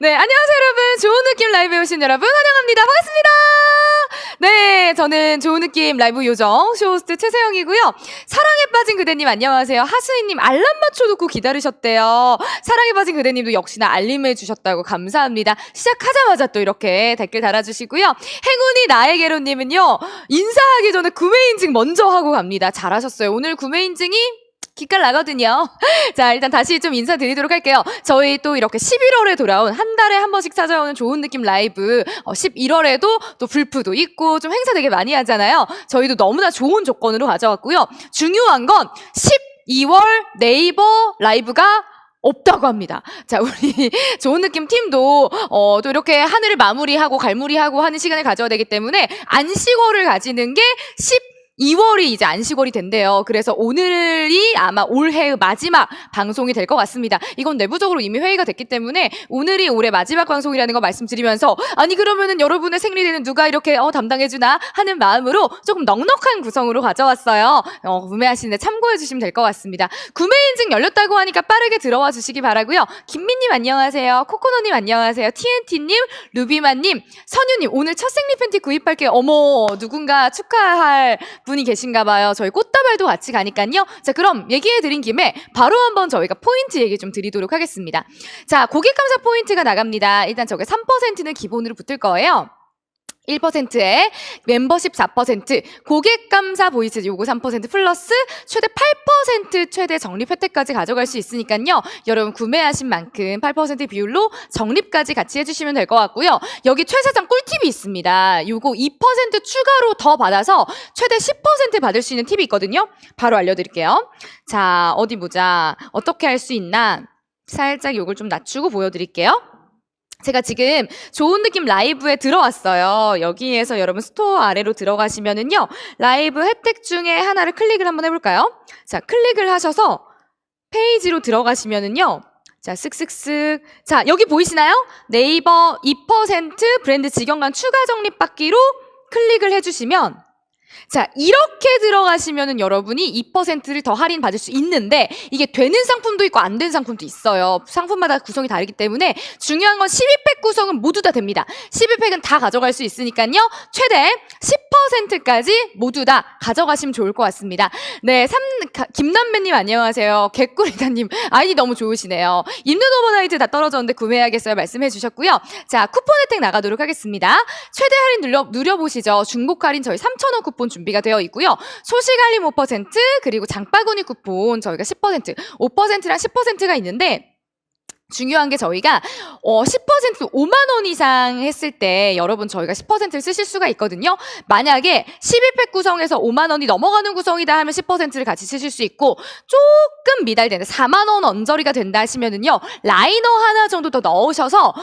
네, 안녕하세요, 여러분. 좋은 느낌 라이브에 오신 여러분, 환영합니다. 반갑습니다. 네, 저는 좋은 느낌 라이브 요정, 쇼호스트 최세영이고요. 사랑에 빠진 그대님, 안녕하세요. 하수인님, 알람 맞춰놓고 기다리셨대요. 사랑에 빠진 그대님도 역시나 알림해 주셨다고 감사합니다. 시작하자마자 또 이렇게 댓글 달아주시고요. 행운이 나에게로님은요, 인사하기 전에 구매 인증 먼저 하고 갑니다. 잘하셨어요. 오늘 구매 인증이 기깔 나거든요. 자, 일단 다시 좀 인사드리도록 할게요. 저희 또 이렇게 11월에 돌아온 한 달에 한 번씩 찾아오는 좋은 느낌 라이브, 어, 11월에도 또 불프도 있고 좀 행사 되게 많이 하잖아요. 저희도 너무나 좋은 조건으로 가져왔고요. 중요한 건 12월 네이버 라이브가 없다고 합니다. 자, 우리 좋은 느낌 팀도 어, 또 이렇게 하늘을 마무리하고 갈무리하고 하는 시간을 가져야 되기 때문에 안식월을 가지는 게 10. 2월이 이제 안식월이 된대요. 그래서 오늘이 아마 올해의 마지막 방송이 될 것 같습니다. 이건 내부적으로 이미 회의가 됐기 때문에 오늘이 올해 마지막 방송이라는 거 말씀드리면서 아니 그러면은 여러분의 생리대는 누가 이렇게 어, 담당해주나 하는 마음으로 조금 넉넉한 구성으로 가져왔어요. 어, 구매하시는데 참고해 주시면 될 것 같습니다. 구매 인증 열렸다고 하니까 빠르게 들어와 주시기 바라고요. 김민님 안녕하세요. 코코노님 안녕하세요. TNT님, 루비만님, 선유님 오늘 첫 생리 팬티 구입할게요. 어머 누군가 축하할 분이 계신가 봐요. 저희 꽃다발도 같이 가니까요. 자, 그럼 얘기해 드린 김에 바로 한번 저희가 포인트 얘기 좀 드리도록 하겠습니다. 자, 고객 감사 포인트가 나갑니다. 일단 저게 3%는 기본으로 붙을 거예요. 1%에 멤버십 4%, 고객 감사 보이스 요거 3% 플러스 최대 8% 최대 적립 혜택까지 가져갈 수 있으니까요. 여러분 구매하신 만큼 8% 비율로 적립까지 같이 해주시면 될 것 같고요. 여기 최사장 꿀팁이 있습니다. 요거 2% 추가로 더 받아서 최대 10% 받을 수 있는 팁이 있거든요. 바로 알려드릴게요. 자, 어디 보자. 어떻게 할 수 있나? 살짝 요걸 좀 낮추고 보여드릴게요. 제가 지금 좋은 느낌 라이브에 들어왔어요. 여기에서 여러분 스토어 아래로 들어가시면은요. 라이브 혜택 중에 하나를 클릭을 한번 해볼까요? 자, 클릭을 하셔서 페이지로 들어가시면은요. 자, 쓱쓱쓱. 자, 여기 보이시나요? 네이버 2% 브랜드 직영간 추가 적립 받기로 클릭을 해주시면 자, 이렇게 들어가시면은 여러분이 2%를 더 할인 받을 수 있는데 이게 되는 상품도 있고 안 되는 상품도 있어요. 상품마다 구성이 다르기 때문에 중요한 건 12팩 구성은 모두 다 됩니다. 12팩은 다 가져갈 수 있으니까요. 최대 10%까지 모두 다 가져가시면 좋을 것 같습니다. 네, 삼, 가- 김남배님 안녕하세요. 개꿀이다님 아이디 너무 좋으시네요. 입는 오버나이트 다 떨어졌는데 구매해야겠어요. 말씀해 주셨고요. 자, 쿠폰 혜택 나가도록 하겠습니다. 최대 할인 눌러, 누려보시죠. 중복 할인 저희 3,000원 쿠폰 준비가 되어 있고요. 소식 알림 5% 그리고 장바구니 쿠폰 저희가 10% 5%랑 10%가 있는데 중요한 게 저희가 어, 10% 5만 원 이상 했을 때 여러분 저희가 10%를 쓰실 수가 있거든요. 만약에 12팩 구성에서 5만 원이 넘어가는 구성이다 하면 10%를 같이 쓰실 수 있고 조금 미달되는 4만 원 언저리가 된다 하시면은요. 라이너 하나 정도 더 넣으셔서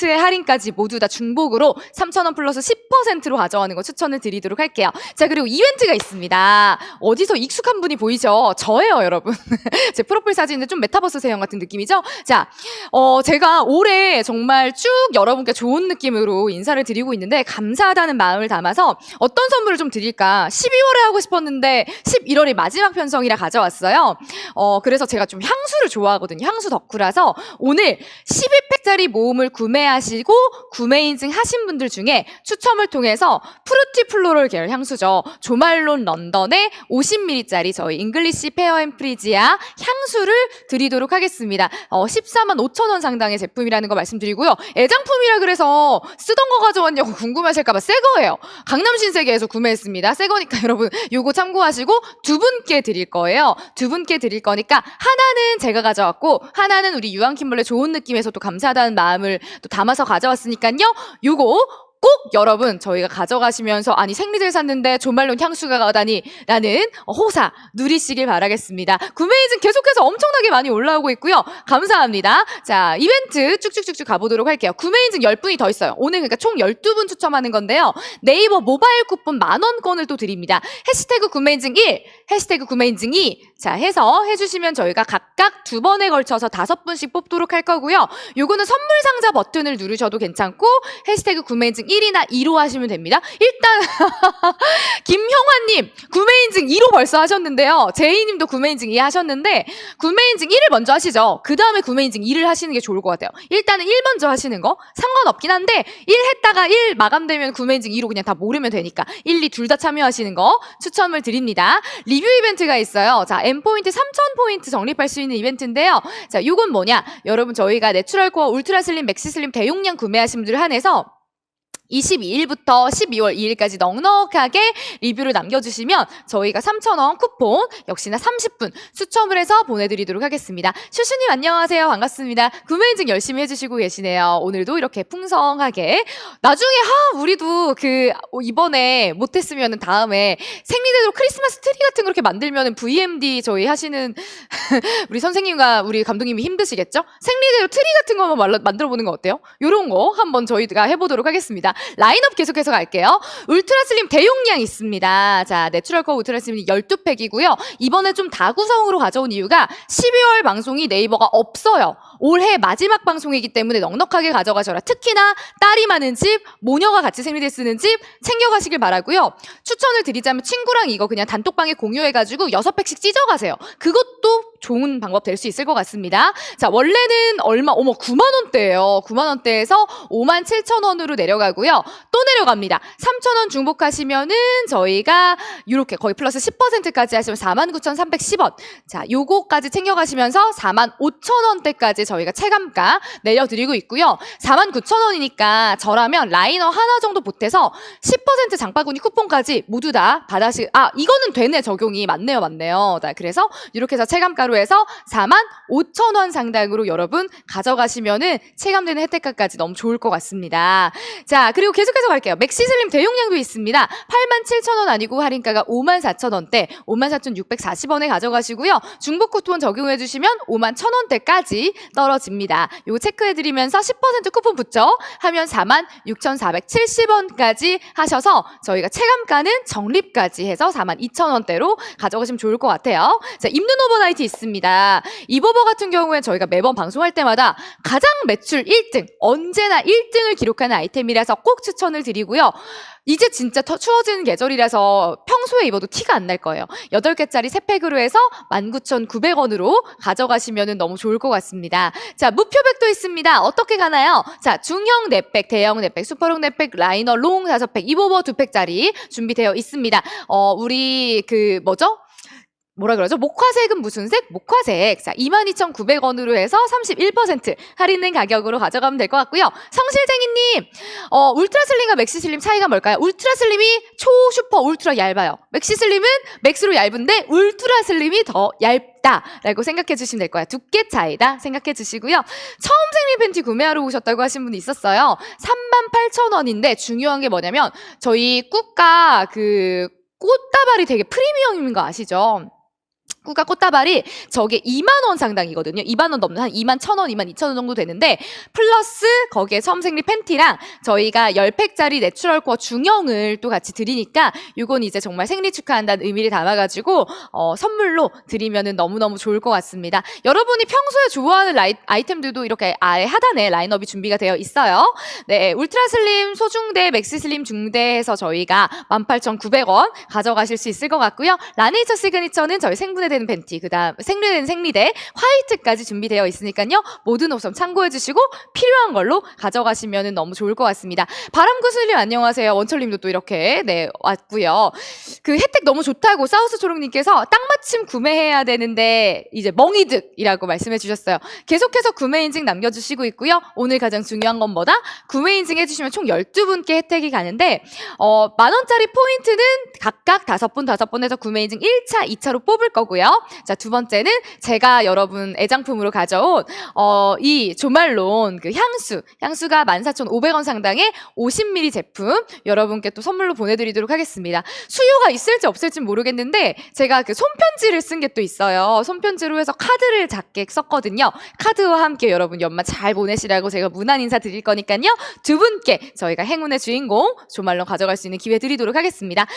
10%의 할인까지 모두 다 중복으로 3천 원 플러스 10%로 가져가는 거 추천을 드리도록 할게요. 자, 그리고 이벤트가 있습니다. 어디서 익숙한 분이 보이죠? 저예요, 여러분. 제 프로필 사진은 좀 메타버스 세형 같은 느낌이죠? 자, 어, 제가 올해 정말 쭉 여러분께 좋은 느낌으로 인사를 드리고 있는데 감사하다는 마음을 담아서 어떤 선물을 좀 드릴까 12월에 하고 싶었는데 11월이 마지막 편성이라 가져왔어요. 어, 그래서 제가 좀 향수를 좋아하거든요. 향수 덕후라서 오늘 12팩짜리 모음을 구매하시고 구매 인증 하신 분들 중에 추첨을 통해서 프루티 플로럴 계열 향수죠. 조말론 런던의 50ml짜리 저희 잉글리시 페어 앤 프리지아 향수를 드리도록 하겠습니다. 어, 14만 5천 원 상당의 제품이라는 거 말씀드리고요. 애장품이라 그래서 쓰던 거 가져왔냐고 궁금하실까봐 새 거예요. 강남 신세계에서 구매했습니다. 새 거니까 여러분 요거 참고하시고 두 분께 드릴 거예요. 두 분께 드릴 거니까 하나는 제가 가져왔고 하나는 우리 유한 킴벌레 좋은 느낌에서 또 감사하다는 마음을 또 담아서 가져왔으니까요. 요거 꼭 여러분 저희가 가져가시면서 아니 생리를 샀는데 조말론 향수가 가다니 라는 호사 누리시길 바라겠습니다. 구매 인증 계속해서 엄청나게 많이 올라오고 있고요. 감사합니다. 자 이벤트 쭉쭉쭉쭉 가보도록 할게요. 구매 인증 10분이 더 있어요. 오늘 그러니까 총 12분 추첨하는 건데요. 네이버 모바일 쿠폰 만원권을 또 드립니다. 해시태그 구매 인증 1, 해시태그 구매 인증 2, 자 해서 해주시면 저희가 각각 두 번에 걸쳐서 다섯 분씩 뽑도록 할 거고요. 요거는 선물 상자 버튼을 누르셔도 괜찮고 해시태그 구매 인증 1이나 2로 하시면 됩니다. 일단 김형환님 구매 인증 2로 벌써 하셨는데요. 제이님도 구매 인증 2 하셨는데 구매 인증 1을 먼저 하시죠. 그 다음에 구매 인증 2를 하시는 게 좋을 것 같아요. 일단은 1 먼저 하시는 거 상관없긴 한데 1 했다가 1 마감되면 구매 인증 2로 그냥 다 모르면 되니까 1, 2 둘 다 참여하시는 거 추첨을 드립니다. 리뷰 이벤트가 있어요. 자, M포인트 3000포인트 적립할 수 있는 이벤트인데요. 자, 이건 뭐냐? 여러분 저희가 내추럴 코어 울트라 슬림 맥시 슬림 대용량 구매하신 분들 한해서 22일부터 12월 2일까지 넉넉하게 리뷰를 남겨주시면 저희가 3,000원 쿠폰 역시나 30분 추첨을 해서 보내드리도록 하겠습니다. 슈슈님 안녕하세요. 반갑습니다. 구매 인증 열심히 해주시고 계시네요. 오늘도 이렇게 풍성하게 나중에 하 우리도 그 이번에 못했으면 다음에 생리대로 크리스마스 트리 같은 거 이렇게 만들면 VMD 저희 하시는 우리 선생님과 우리 감독님이 힘드시겠죠? 생리대로 트리 같은 거 한번 만들어 보는 거 어때요? 요런 거 한번 저희가 해보도록 하겠습니다. 라인업 계속해서 갈게요. 울트라 슬림 대용량 있습니다. 자, 내추럴 코 울트라 슬림 12팩이고요. 이번에 좀 다구성으로 가져온 이유가 12월 방송이 네이버가 없어요. 올해 마지막 방송이기 때문에 넉넉하게 가져가셔라. 특히나 딸이 많은 집, 모녀가 같이 생리대 쓰는 집 챙겨가시길 바라고요. 추천을 드리자면 친구랑 이거 그냥 단톡방에 공유해가지고 6팩씩 찢어가세요. 그것도 좋은 방법 될 수 있을 것 같습니다. 자, 원래는 얼마, 어머, 9만원대예요 9만원대에서 5만 7천원으로 내려가고요. 또 내려갑니다. 3천원 중복하시면은 저희가 이렇게 거의 플러스 10%까지 하시면 49,310원. 자, 요거까지 챙겨가시면서 45,000원대까지 저희가 체감가 내려드리고 있고요. 49,000원이니까 저라면 라이너 하나 정도 보태서 10% 장바구니 쿠폰까지 모두 다 받아시, 아, 이거는 되네, 적용이. 맞네요, 맞네요. 자, 그래서 이렇게 해서 체감가로 해서 45,000원 상당으로 여러분 가져가시면은 체감되는 혜택까지 너무 좋을 것 같습니다. 자, 그리고 계속해서 갈게요. 맥시슬림 대용량도 있습니다. 87,000원 아니고 할인가가 54,000원대, 54,640원에 가져가시고요. 중복 쿠폰 적용해 주시면 51,000원대까지 떨어집니다. 요거 체크해 드리면서 10% 쿠폰 붙죠? 하면 46,470원까지 하셔서 저희가 체감가는 적립까지 해서 42,000원대로 가져가시면 좋을 것 같아요. 자, 입는 오버나이트 있습니다. 이버버 같은 경우에 저희가 매번 방송할 때마다 가장 매출 1등, 언제나 1등을 기록하는 아이템이라서 꼭 추천을 드리고요. 이제 진짜 더 추워지는 계절이라서 평소에 입어도 티가 안 날 거예요. 8개짜리 3팩으로 해서 19,900원으로 가져가시면 너무 좋을 것 같습니다. 자, 무표백도 있습니다. 어떻게 가나요? 자, 중형 4팩, 대형 4팩, 슈퍼롱 4팩, 라이너 롱 5팩, 이보버 2팩짜리 준비되어 있습니다. 어, 우리 그 뭐죠? 뭐라 그러죠? 목화색은 무슨 색? 목화색. 자, 22,900원으로 해서 31% 할인된 가격으로 가져가면 될 것 같고요. 성실쟁이님, 어, 울트라 슬림과 맥시 슬림 차이가 뭘까요? 울트라 슬림이 초, 슈퍼, 울트라 얇아요. 맥시 슬림은 맥스로 얇은데 울트라 슬림이 더 얇다라고 생각해 주시면 될 거야. 두께 차이다 생각해 주시고요. 처음 생리 팬티 구매하러 오셨다고 하신 분이 있었어요. 38,000원인데 중요한 게 뭐냐면 저희 꾸가 그 꽃다발이 되게 프리미엄인 거 아시죠? 꾸가 꽃다발이 저게 2만 원 상당이거든요. 2만 원 넘는 한 2만 1천 원, 2만 2천 원 정도 되는데 플러스 거기에 섬생리 팬티랑 저희가 10팩짜리 내추럴 코어 중형을 또 같이 드리니까 이건 이제 정말 생리 축하한다는 의미를 담아가지고 어, 선물로 드리면은 너무너무 좋을 것 같습니다. 여러분이 평소에 좋아하는 라이, 아이템들도 이렇게 아예 하단에 라인업이 준비가 되어 있어요. 네, 울트라 슬림 소중대, 맥시 슬림 중대에서 저희가 18,900원 가져가실 수 있을 것 같고요. 라네이처 시그니처는 저희 생분해 되는 팬티, 그 다음 생리되는 생리대, 화이트까지 준비되어 있으니까요. 모든 옵션 참고해 주시고 필요한 걸로 가져가시면 너무 좋을 것 같습니다. 바람구슬님 안녕하세요. 원철님도 또 이렇게 네 왔고요. 그 혜택 너무 좋다고 사우스 초롱님께서 딱 마침 구매해야 되는데 이제 멍이득이라고 말씀해 주셨어요. 계속해서 구매 인증 남겨주시고 있고요. 오늘 가장 중요한 건 뭐다? 구매 인증 해주시면 총 12분께 혜택이 가는데 어, 만 원짜리 포인트는 각각 5분 5분 해서 구매 인증 1차, 2차로 뽑을 거고요. 자, 두 번째는 제가 여러분 애장품으로 가져온 어, 이 조말론 그 향수, 향수가 14,500원 상당의 50ml 제품 여러분께 또 선물로 보내드리도록 하겠습니다. 수요가 있을지 없을지 모르겠는데 제가 그 손편지를 쓴 게 또 있어요. 손편지로 해서 카드를 작게 썼거든요. 카드와 함께 여러분 연말 잘 보내시라고 제가 문안 인사 드릴 거니까요. 두 분께 저희가 행운의 주인공 조말론 가져갈 수 있는 기회 드리도록 하겠습니다.